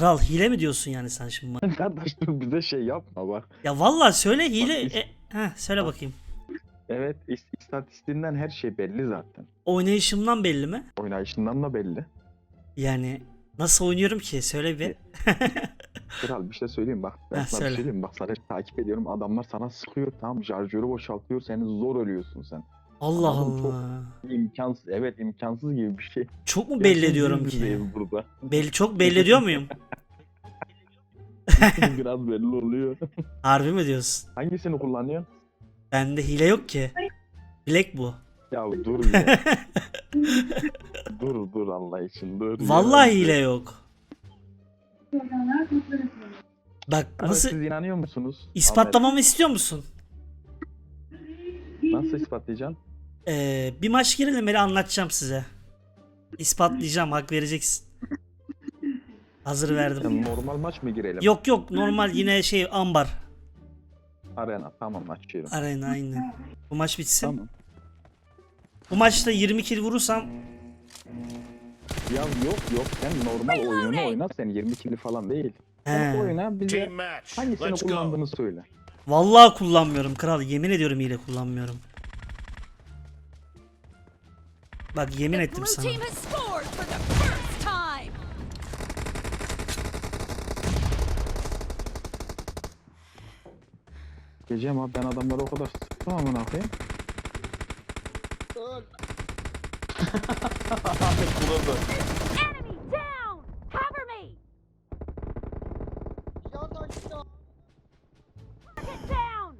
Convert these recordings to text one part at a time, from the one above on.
Kral hile mi diyorsun yani sen şimdi bana? Kardeş dur bize şey yapma bak. Ya vallahi söyle hile. E, heh, söyle bakayım. Evet is- istatistiğinden her şey belli zaten. Oynayışımdan belli mi? Oynayışından da belli. Yani nasıl oynuyorum ki? Söyle bir. Kral bir şey söyleyeyim bak. Ben Heh, sana söyle. bir şey diyeyim. Bak sana takip ediyorum. Adamlar sana sıkıyor tamam şarjörü boşaltıyor. Seni zor ölüyorsun sen. Allah Anladım, çok- Allah. İmkansız. Evet imkansız gibi bir şey. Çok mu belli Gerçekten ediyorum ki? burada. Belli çok belli ediyor muyum? Biraz belli oluyor. Harbi mi diyorsun? Hangisini kullanıyorsun? Bende hile yok ki. Black bu. Ya dur ya. dur dur Allah için dur. ya. Vallahi hile yok. Bak nasıl Siz inanıyor musunuz? ispatlamamı istiyor musun? Ahmet, Nasıl ispatlayacaksın? Ee, bir maç girelim hele anlatacağım size. İspatlayacağım hak vereceksin. Hazır verdim. Yani normal maç mı girelim? Yok yok normal yine şey ambar. Arena tamam açıyorum. Arena aynı. Bu maç bitsin. Tamam. Bu maçta 20 kill vurursam Ya yok yok sen normal oyununu oyna sen 20 kili falan değil. Sen he. oyna bize Team match. hangisini Let's go. kullandığını söyle. Vallahi kullanmıyorum kral. Yemin ediyorum hile kullanmıyorum. Bak yemin ettim blue sana. team has scored for the first time. Gece ama ben adamları o kadar sıktım amına koyayım. Enemy down. Cover me. Target down.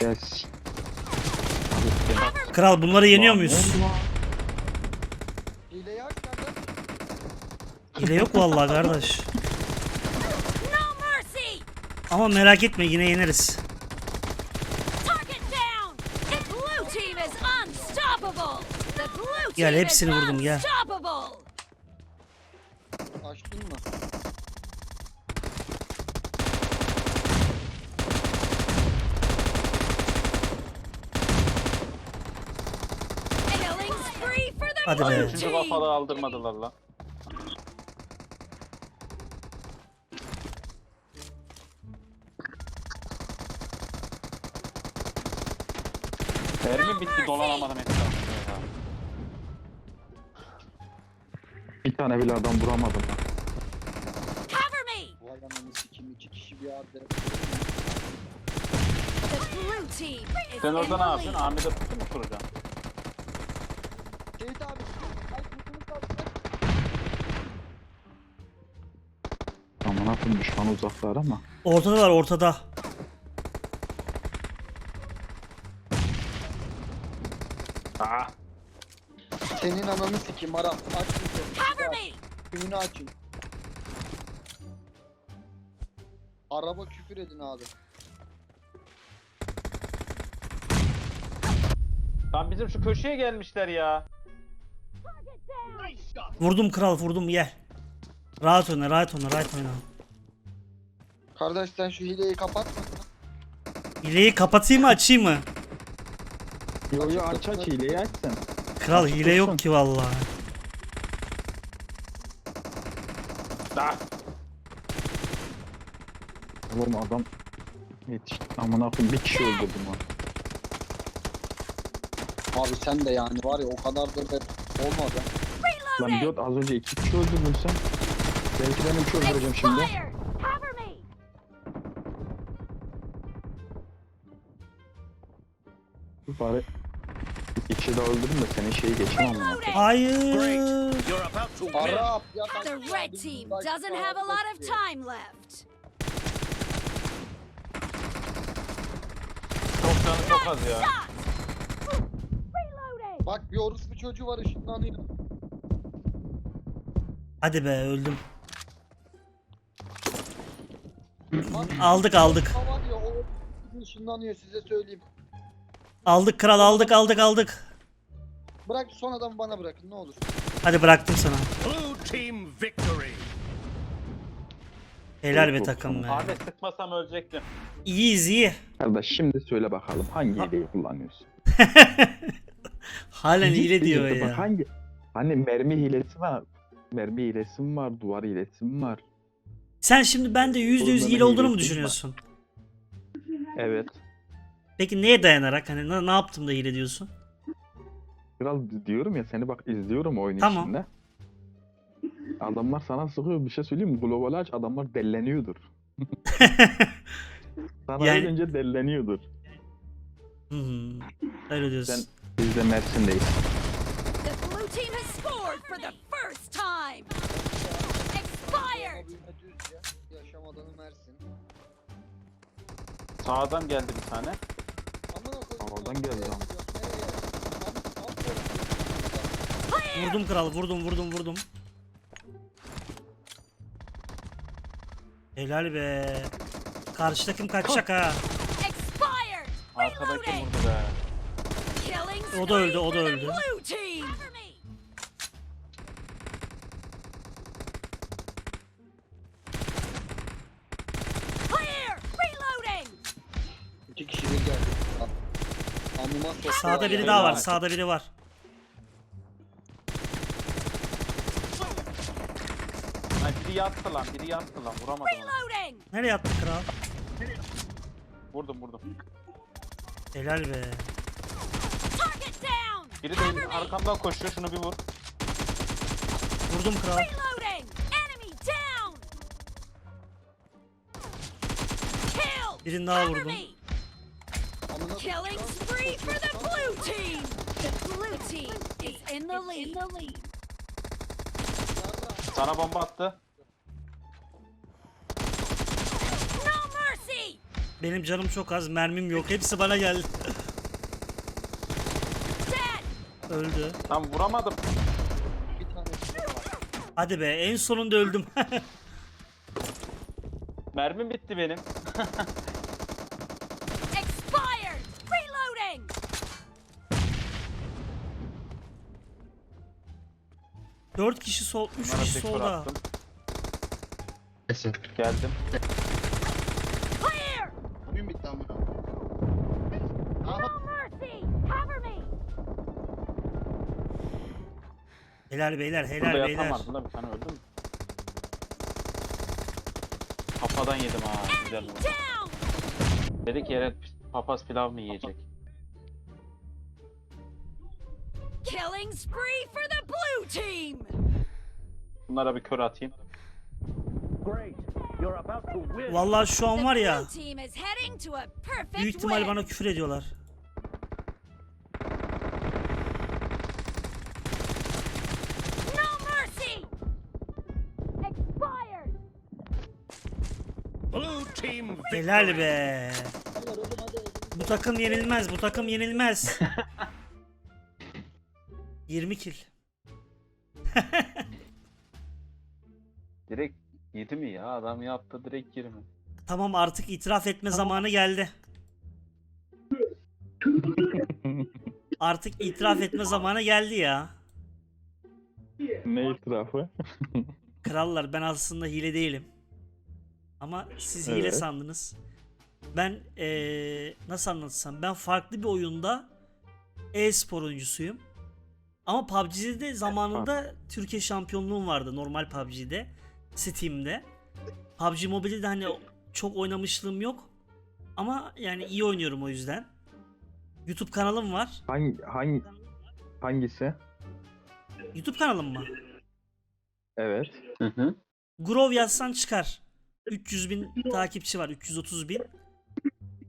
Yes. Kral bunları yeniyor muyuz? ne oldu lan? Hile yok vallahi kardeş. No mercy. Ama merak etme yine yeneriz. Gel, hepsini vurdum, gel. Açtın mı? Hadi be. Üçüncü kafalı aldırmadılar lan. Mermi bitti dolanamadım etrafında ya. Bir tane bile adam vuramadım lan. Cover me. Bu adamın sikim iki kişi bir yerde. The blue team is Sen in orada ne the yapıyorsun? lead. Ahmet'e pusu mu kuracaksın? Seyit abi. Ay kurtulmuş kaldı. Düşman uzaklar ama. Ortadalar ortada. Aa, Senin ananı sikim Arap. Aç Cover bunu. me. Kümünü açın. Araba küfür edin abi. lan bizim şu köşeye gelmişler ya. Vurdum kral vurdum gel. Rahat oyna rahat oyna rahat oyna. Kardeş sen şu hileyi kapatma. Hileyi kapatayım mı açayım mı? Yo yo aç aç hileyi aç sen. Kral Aç hile yok ki vallahi. Ah, Oğlum adam yetişti. Amına koyayım bir kişi öldürdüm lan. Abi sen de yani var ya o kadar da da olmadı. Lan Göt az önce iki kişi öldürdün sen. Belki ben üç öldüreceğim şimdi. Expired. Bari iki kişi daha öldürdüm de senin şeyi geçemem koyayım. Hayır. You're about to win. Arap ya The red team doesn't have a lot of time left. çok canı çok az ya. Reloading. Bak bir orospu çocuğu var ışınlanıyor. Hadi be öldüm. Bak, Aldık aldık. Var ya o orospu ışınlanıyor size söyleyeyim. Aldık kral aldık aldık aldık. Bırak son adamı bana bırakın ne olur. Hadi bıraktım sana. Blue team victory. Helal be takım be. Ahmet sıkmasam ölecektim. İyiyiz iyi. Kardeş şimdi söyle bakalım hangi hileyi kullanıyorsun? Halen hile diyor. Bak ya. Hangi? Hani mermi hilesi var. Mermi hilesi mi var? Duvar hilesi mi var? Sen şimdi bende %100 Bunların hile olduğunu mu hilesi düşünüyorsun? Evet. Peki neye dayanarak? Hani ne, ne yaptım da hile diyorsun? Kral diyorum ya seni bak izliyorum oyun Tamam. içinde. Adamlar sana sıkıyor bir şey söyleyeyim mi? Global aç adamlar delleniyordur. sana Yani- önce delleniyordur. Hmm, öyle diyorsun. Sen biz de Mersin'deyiz. The blue team has scored for the first time. Expired. Büyüme düz ya. Yaşamadanı Mersin. Sağdan geldi bir tane. Oradan geldi lan. Vurdum kral vurdum vurdum vurdum. Helal be. Karşı takım kaçacak ha. Expired. Arkadaki vurdu be. O da öldü, o da öldü. Sağda biri ya. daha var. Sağda biri var. Ay biri yattı lan, biri yattı lan. Vuramadım onu. Reloading. Nereye attı kral? Vurdum vurdum. Helal be. Target down. Biri de me. arkamdan koşuyor, şunu bir vur. Vurdum kral. Reloading. Enemy down. Kill. Birini daha Cover vurdum. me. Amına koyayım. Killing spree for the blue team. The blue team is in the lead. Sana bomba attı. No mercy. Benim canım çok az. Mermim yok. Hepsi bana geldi. Dead. Öldü. Tam vuramadım. Bir tane var. Hadi be en sonunda öldüm. Mermim bitti benim. 4 kişi sol, 3 kişi solda. attım. Neyse. Geldim. Oyun bitti amına. Aa, bak, Helal beyler, helal beyler. yatan bir tane öldü mü? Yedim ha. Güzel. Down! Dedi ki Eren papaz pilav mı yiyecek? Killing spree for the blue team. Bunlara bir kör atayım. Great. You're about to win. Vallahi şu an The var ya, blue team is heading to a perfect büyük ihtimal win. bana küfür ediyorlar. No mercy. Expired. Blue team victory. Helal be. Bu takım yenilmez, bu takım yenilmez. 20 kill. Direkt yedi mi ya? Adam yaptı direkt 20. Tamam artık itiraf etme zamanı geldi. Artık itiraf etme zamanı geldi ya. ne itirafı? Krallar ben aslında hile değilim. Ama siz hile Evet. sandınız. Ben eee, nasıl anlatsam ben farklı bir oyunda e-spor oyuncusuyum. Ama PUBG'de zamanında Türkiye şampiyonluğum vardı normal PUBG'de. Steam'de. PUBG Mobile'de de hani çok oynamışlığım yok. Ama yani iyi oynuyorum o yüzden. YouTube kanalım var. Hangi hangi hangisi? YouTube kanalım mı? Evet. Hı hı. Grove yazsan çıkar. 300 bin takipçi var. 330 bin.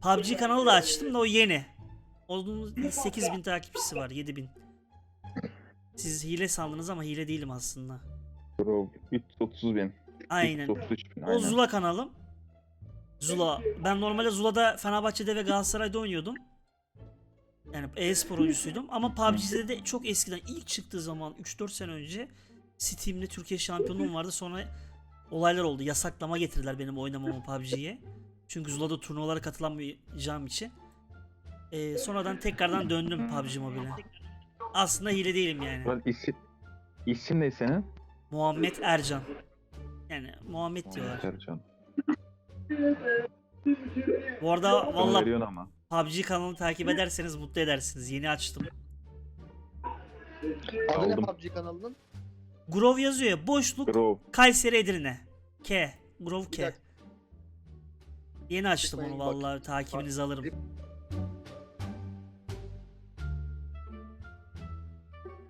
PUBG kanalı da açtım da o yeni. Onun 8 bin takipçisi var. 7 bin. Siz hile sandınız ama hile değilim aslında. Bro 330 bin. Aynen. 333 bin. O Aynen. Zula kanalım. Zula. Ben normalde Zula'da Fenerbahçe'de ve Galatasaray'da oynuyordum. Yani e-spor oyuncusuydum. Ama PUBG'de de çok eskiden ilk çıktığı zaman 3-4 sene önce Steam'de Türkiye şampiyonluğum vardı. Sonra olaylar oldu. Yasaklama getirdiler benim oynamamı PUBG'ye. Çünkü Zula'da turnuvalara katılamayacağım için. Ee, sonradan tekrardan döndüm PUBG Mobile'e. Aslında hile değilim yani. Kral isim, isim ne senin? Muhammed Ercan. Yani Muhammed diyorlar. Sercan. Bu arada Valla. PUBG kanalını takip ederseniz mutlu edersiniz. Yeni açtım. Adı ne. PUBG kanalının? Grove yazıyor ya boşluk Grove. Kayseri Edirne. K. Grove K. Yeni açtım onu vallahi takibinizi alırım.